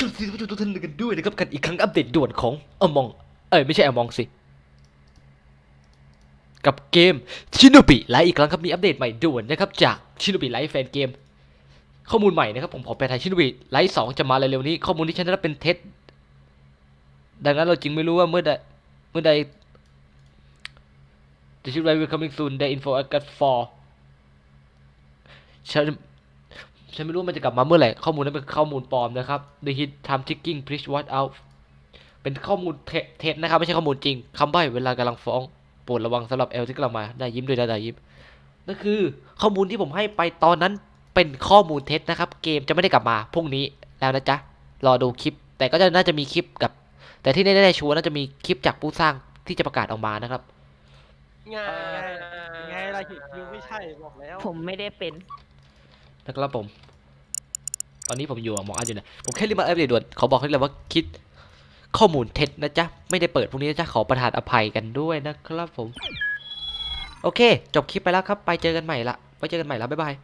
กลับสวัสดีทุกท่านกันด้วยนะครับกันอีกครั้งอัปเดตด่วนของอมอง เอ้ยไม่ใช่อมองสิ กับเกมชิน o บิไลท์อีกครั้งครับมีอัปเดตใหม่ด่วนนะครับจากชิน o บิไลท์แฟนเกม ข้อมูลใหม่นะครับผมขอแปลไทยชิน o บิไลท์สองจะมาเร็วๆนี้ ข้อมูลที่ฉันได้รับเป็นเท็จดังนั้นเราจึงไม่รู้ว่าเมื่อใดเมื่อใด The ship will coming soon the info I got for ฉัน ฉันไม่รู้มันจะกลับมาเมื่อไหร่ข้อมูลนั้นเป็นข้อมูลปลอมนะครับ The hit time ticking please watch out เป็นข้อมูลเท็จนะครับ ไม่ใช่ข้อมูลจริงคำใบ้เวลากำลังฟ้องโปรดระวังสำหรับเอลที่กำลังมาได้ยิ้มด้วยได้ยิ้มนั่นคือข้อมูลที่ผมให้ไปตอนนั้นเป็นข้อมูลเท็จนะครับ เกมจะไม่ได้กลับมาพรุ่งนี้แล้วนะจ๊ะรอดูคลิป แต่ก็จะน่าจะมีคลิปกับ แต่ที่แน่ๆชัวร์น่าจะมีคลิปจากผู้สร้างที่จะประกาศออกมานะครับ ไงเออไงล่ะหิวไม่ใช่บอกแล้ว ผมไม่ได้เป็น นะครับผม ตอนนี้ผมอยู่กับหมออาอยู่นะผมแค่รีบมาอัปเดตด่วนขอบอกให้เลยว่าคิดข้อมูลเท็จนะจ๊ะ ไม่ได้เปิดพวกนี้นะจ๊ะ ขอประทานอภัยกันด้วยนะครับผม โอเค จบคลิปไปแล้วครับ ไปเจอกันใหม่ละ ไปเจอกันใหม่ละบ๊ายบาย